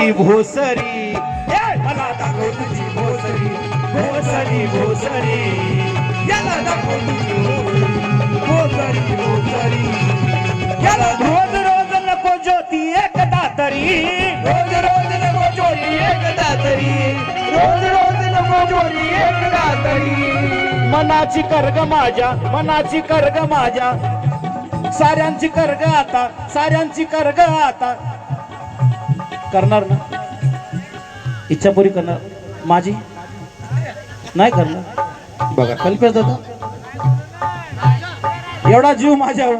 भोसरी भोसरी. मला दाखव भोसरी भोसरी भोसरी. याला दाखव भोसरी भोसरी. याला रोज रोज नको ज्योती एकदा तरी. रोज रोज नको ज्योती एकदा तरी. रोज रोज नको ज्योती एकदा तरी. मनाची कर्ग माझ्या मनाची कर्ग माझ्या. साऱ्यांची कर्ग आता साऱ्यांची कर्ग आता. करणार ना? इच्छा पुरी करणार. माझी? नाही करणार. बघा. कल्पेश दादा? एवढा जीव माझ्यावर.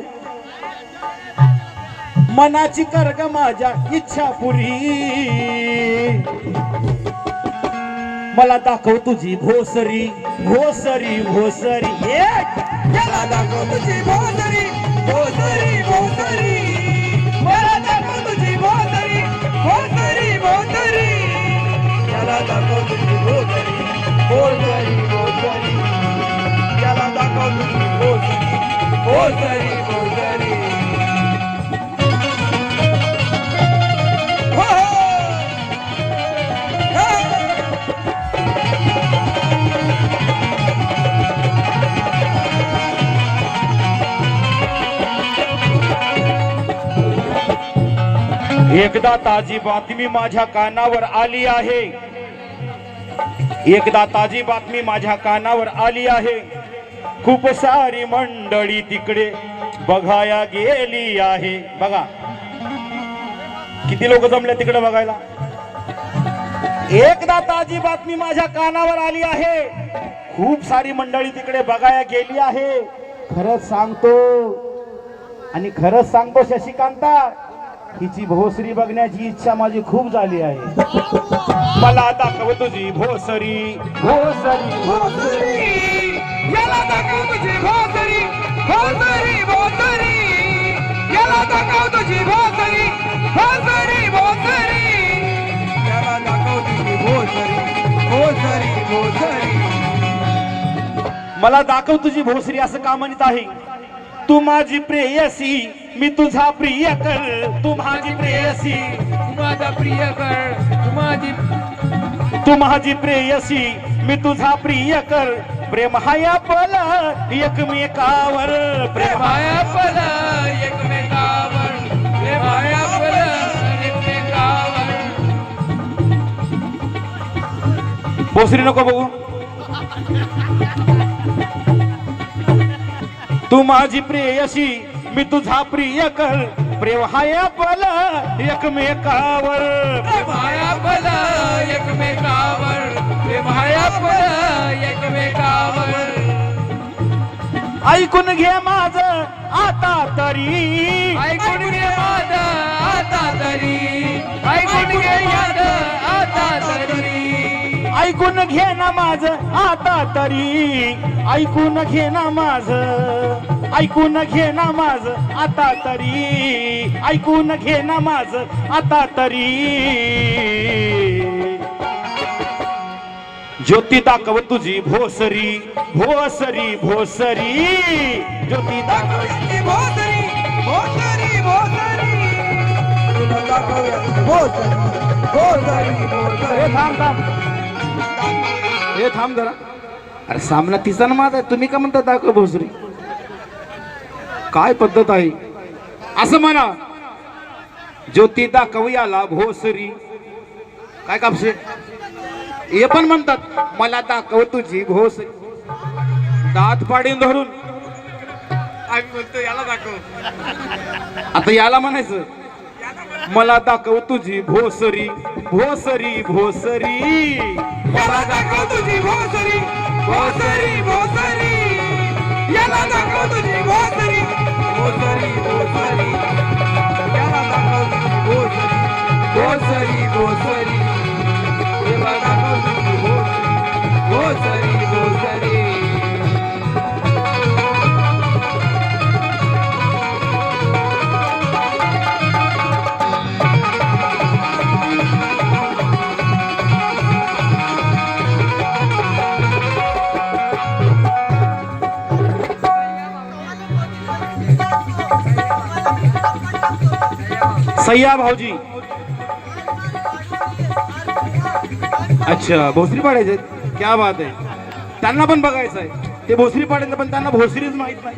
मनाची कर्ग माझ्या इच्छा पुरी. मला दाखव तुझी भोसरी भोसरी भोसरी! याला दाखव तुझी भोसरी भोसरी भोसरी. दाखव भोसरी भोसरी भोसरी दाखव भोसरी भोसरी भोसरी एकदा ताजी बातमी माझ्या कानावर आली आहे. एकदा ताजी बातमी माझ्या कानावर आली आहे. खूप सारी मंडळी तिकडे बघाया गेली आहे. बघा. किती लोक जमले तिकडे बघायला? एकदा ताजी बातमी माझ्या कानावर आली आहे. खूप सारी मंडळी तिकडे बघाया गेली आहे. खरंच सांगतो. आणि खरंच सांगतो शशिकांता हिची भोसरी बघण्याची इच्छा माझी खूप झाली आहे. मला दाखव तुझी भोसरी. भोसरी. भोसरी. याला दाखव तुझी भोसरी. भोसरी भोसरी. याला दाखव तुझी भोसरी. भोसरी भोसरी. याला दाखव तुझी भोसरी. भोसरी भोसरी. मला दाखव तुझी भोसरी असं का म्हणत आहे? तू माझी प्रेयसी. मी तुझा प्रिय कर तू माझी प्रेयसी. तू माझा प्रिय कर तू माझी तू माझी प्रेयसी मी तुझा प्रिय कर प्रेम हाया पल एकमेकावर. प्रेम माया पल एकमेकावर. रे माया पल एकमेकावर. भोसरी नको बघू. तू माझी प्रेयसी मी तुझा प्रिय कर प्रेम हाया पल एकमेकावर. माया पल एकमेकावर. रे माया पल एकमेकावर. ऐकून घे माझ आता तरी. ऐकून घे माझ आता तरी. ऐकून घे याद आता तरी. ऐकून घे ना माझ आता तरी. ऐकून घे ना माझ. ऐकून घे ना माझ आता तरी. ऐकून घे ना माझ आता तरी. ज्योती दाखव तुझी भोसरी भोसरी भोसरी. ज्योती दाखव. दाखवली भोसरी भोसरी भोसरी. हे थांब थांब. हे थांब जरा. अरे सामना तिचा ना माझा आहे. तुम्ही का म्हणता दाखव भोसरी? काय पद्धत आहे? असं म्हणा. ज्योती दाखव याला भोसरी काय कापसे हे पण म्हणतात मला दाखव तुझी भोसरी दात पाडीन धरून. आम्ही म्हणतो याला दाखव. आता याला म्हणायचं मला दाखव तुझी भोसरी भोसरी भोसरी याला दाखव तुझी भोसरी भोसरी भोसरी याला दाखव तुझी भोसरी गोसरी गोसरी गोसरी. सय्या भाऊजी। अच्छा भोसरी पाडायचे क्या बात आहे. त्यांना पण बघायचं आहे. ते भोसरी पाडायचं पण त्यांना भोसरीच माहीत नाही.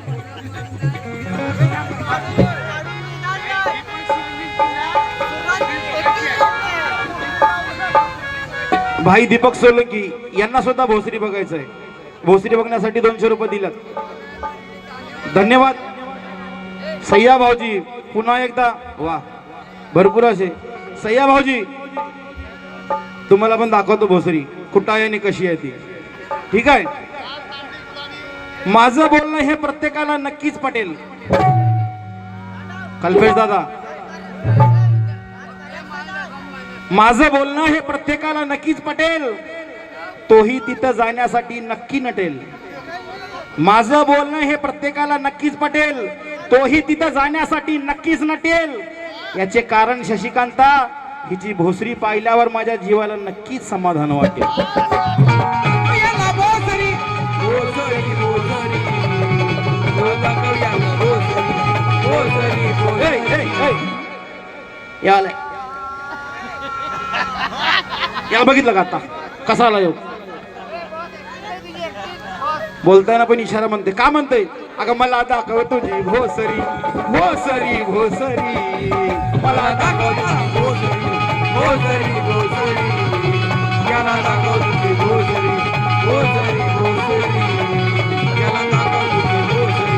भाई दीपक सोलंकी यांना सुद्धा भोसरी बघायचं आहे. भोसरी बघण्यासाठी दोनशे रुपये दिलात धन्यवाद. सय्या भाऊजी पुन्हा एकदा वा. भरपूर असे. सय्या भाऊजी तुम्हाला पण दाखवतो भोसरी. कुठं आहे आणि कशी आहे ती? ठीक आहे? माझं बोलणं हे प्रत्येकाला नक्कीच पटेल. कल्पेश दादा माझं बोलणं हे प्रत्येकाला नक्कीच पटेल. तोही तिथं जाण्यासाठी नक्की नटेल. माझं बोलणं हे प्रत्येकाला नक्कीच पटेल. तोही तिथं जाण्यासाठी नक्कीच नटेल. याचे कारण शशिकांता हिची भोसरी पाहिल्यावर माझ्या जीवाला नक्कीच समाधान वाटेल. याला. बघितलं का आता? कसा आला येऊ? बोलताना पण इशारा म्हणते. का म्हणते अगं मला दाखव तुझी भोसरी भोसरी भोसरी. मला दाखव तुझी भोसरी भोसरी भोसरी. याला दाखव तुझी भोसरी भोसरी भोसरी. याला दाखव तुझी भोसरी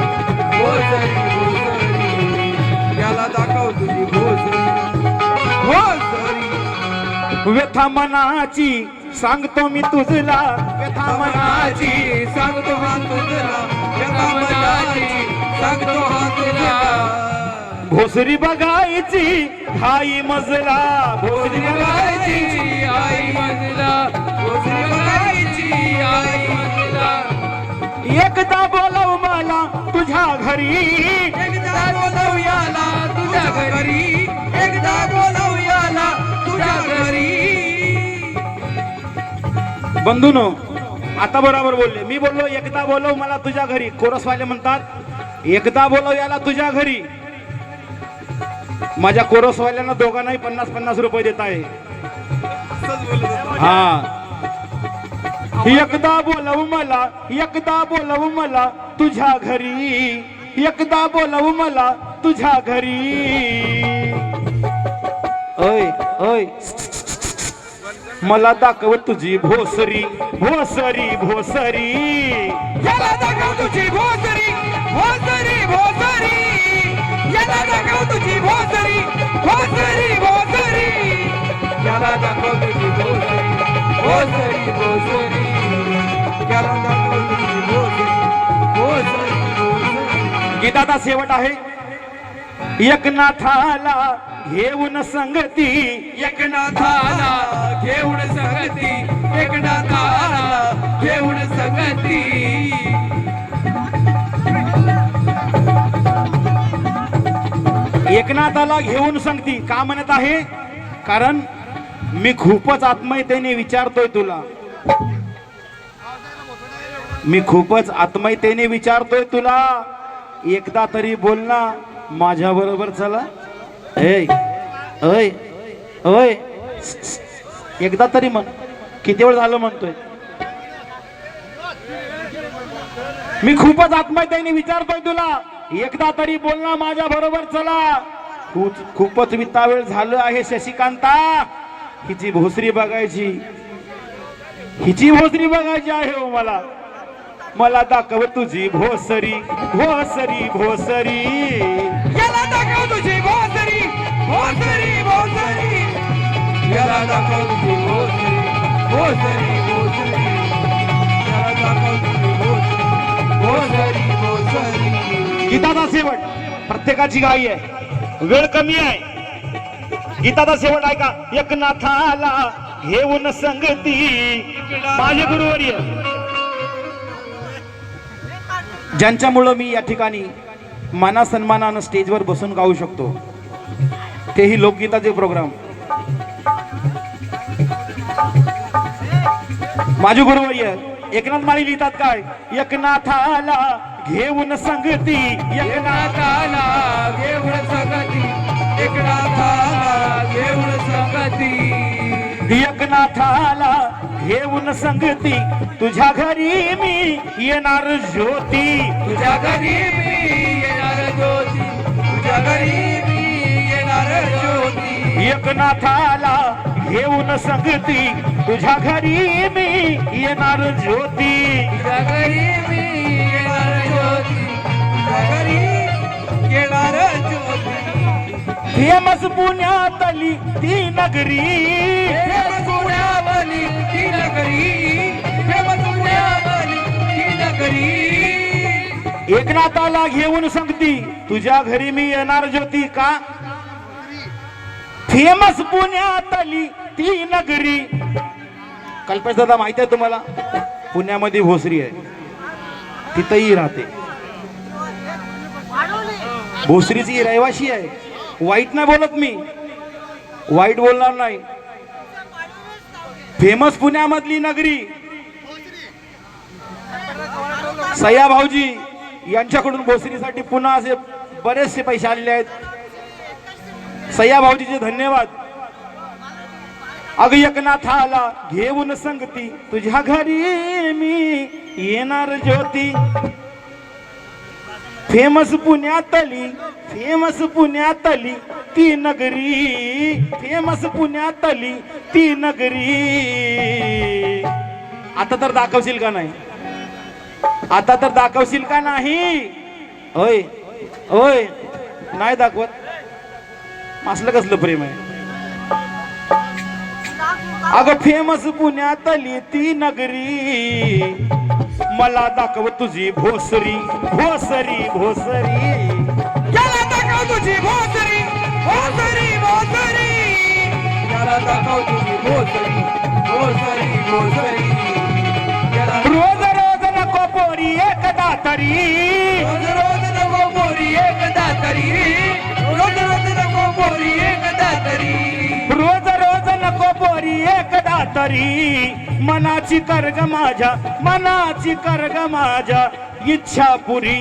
भोसरी भोसरी. याला दाखव तुझी भोसरी भोसरी. व्यथा मनाची सांगतो मी तुझला. व्यथा मनाची मनाची सांगतो हा तुझला. व्यथा मनाची सांगतो हा तुझला. भोसरी बघायची हाई मजला. भोसरी बघायची आई मजला. भोसरी बघायची आई मजला. एकदा बोलव मला तुझ्या घरी. एकदा बोलव याला तुझ्या घरी. एकदा बोलव याला तुझ्या घरी. बंधूनो आता बरोबर बोलले. मी बोललो एकदा बोलव मला तुझ्या घरी. कोरसवाले म्हणतात एकदा बोलव याला तुझ्या घरी. माझ्या कोरसवाल्यांना दोघांनाही पन्नास पन्नास रुपये देत आहे. हा. एकदा बोलवू मला एकदा बोलवू मला तुझ्या घरी. एकदा बोलवू मला तुझ्या घरी. ओय ओय. मला दाखव तुझी भोसरी भोसरी भोसरी. दाखव तुझी गीताचा शेवट आहे. एकनाथाला घेऊन संगती. एकनाथाला घेऊन संगती. एकनाथाला घेऊन संगती. एकनाथाला घेऊन सांगती का म्हणत आहे? कारण मी खूपच आत्मीयतेने विचारतोय तुला. मी खूपच आत्मीयतेने विचारतोय तुला. एकदा तरी बोल ना माझ्या बरोबर चला. ऐ अय एकदा तरी म्हण. किती वेळ झालं म्हणतोय? मी खूपच आत्महत्याने विचारतोय तुला. एकदा तरी बोल ना माझ्या बरोबर चला. खूप खूपच विता वेळ झालं आहे शशिकांता. हिची भोसरी बघायची. हिची भोसरी बघायची आहे हो मला. मला दाखव तुझी भोसरी भोसरी भोसरी. याला दाखव तुझी भोसरी भोसरी भोसरी. याला दाखव तुझी भोसरी भोसरी भोसरी. याला दाखव तुझी भोसरी भोसरी भोसरी. गीताचा शेवट. प्रत्येकाची गाई आहे. वेळ कमी आहे. गीताचा शेवट ऐका. एकनाथाला घेऊन संगती. माझे गुरुवर्य. ज्यांच्यामुळं मी या ठिकाणी मानासन्मानानं स्टेजवर बसून गाऊ शकतो. तेही लोकगीताचे प्रोग्राम. माझे गुरुवर्य एकनाथ माळी लिहितात काय? एकनाथाला घेऊन संगती एकनाथाला घेऊन संगती एकनाथाला घेऊन संगती. एकनाथाला घेऊन संगती. तुझ्या घरी मी येणार ज्योती. तुझ्या घरी मी येणार ज्योती. तुझ्या घरी मी येणार ज्योती. एकनाथाला घेऊन संगती. तुझ्या घरी मी येणार ज्योती. तुझ्या घरी मी येणार ज्योती. तुझ्या घरी येणार ज्योती. फेमस पुण्यातली ती नगरी. प्रेम पुण्यावली एकनाथाला घेऊन सांगती तुझ्या घरी मी येणार ज्योती का? फेमस पुण्यातली ती नगरी. कल्पेश दादा माहिती आहे तुम्हाला? पुण्यामध्ये भोसरी आहे. तिथंही राहते. भोसरीची रहिवाशी आहे. वाईट नाही बोलत मी. वाईट बोलणार नाही. फेमस पुण्यामधली नगरी. सया भाऊजी यांच्याकडून भोसरीसाठी पुन्हा असे बरेचसे पैसे आलेले आहेत. सया भाऊजीचे धन्यवाद. अग एकनाथाला घेऊन संगती तुझ्या घरी मी येणार ज्योती. फेमस पुण्यातली फेमस पुण्यातली ती नगरी फेमस पुण्यातली ती नगरी. आता तर दाखवशील का नाही? आता तर दाखवशील का नाही? होय होय. नाही दाखवत. असलं कसलं प्रेम आहे? अगं फेमस पुण्यातली ती नगरी. मला दाखव तुझी भोसरी भोसरी भोसरी. दाखव तुझी भोसरी. भोसरी भोसरी याला दाखव तुझी भोसरी भोसरी भोसरी रोज रोज नको पोरी एकदा तरी. रोज रोज नको मोरी एकदा तरी. रोज रोज नको मोरी एकदा तरी. रोज रोज नको पोरी एकदा तरी. मनाची कर्ग माझ्या मनाची कर्ग माझ्या. इच्छा पुरी.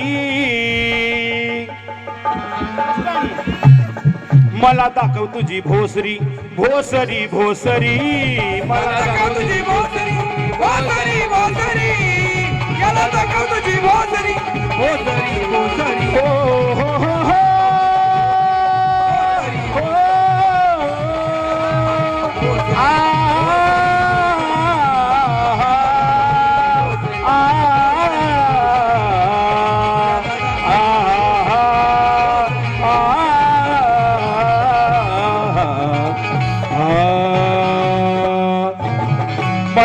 मला दाखव तुझी भोसरी भोसरी भोसरी. मला दाखव तुझी भोसरी. भोसरी भोसरी. याला दाखव तुझी भोसरी. भोसरी भोसरी. हो हो हो हो.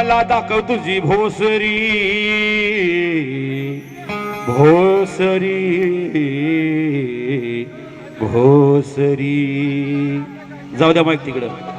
मला दाखव तुझी भोसरी. भोसरी. भोसरी. जाऊ द्या मग तिकडं.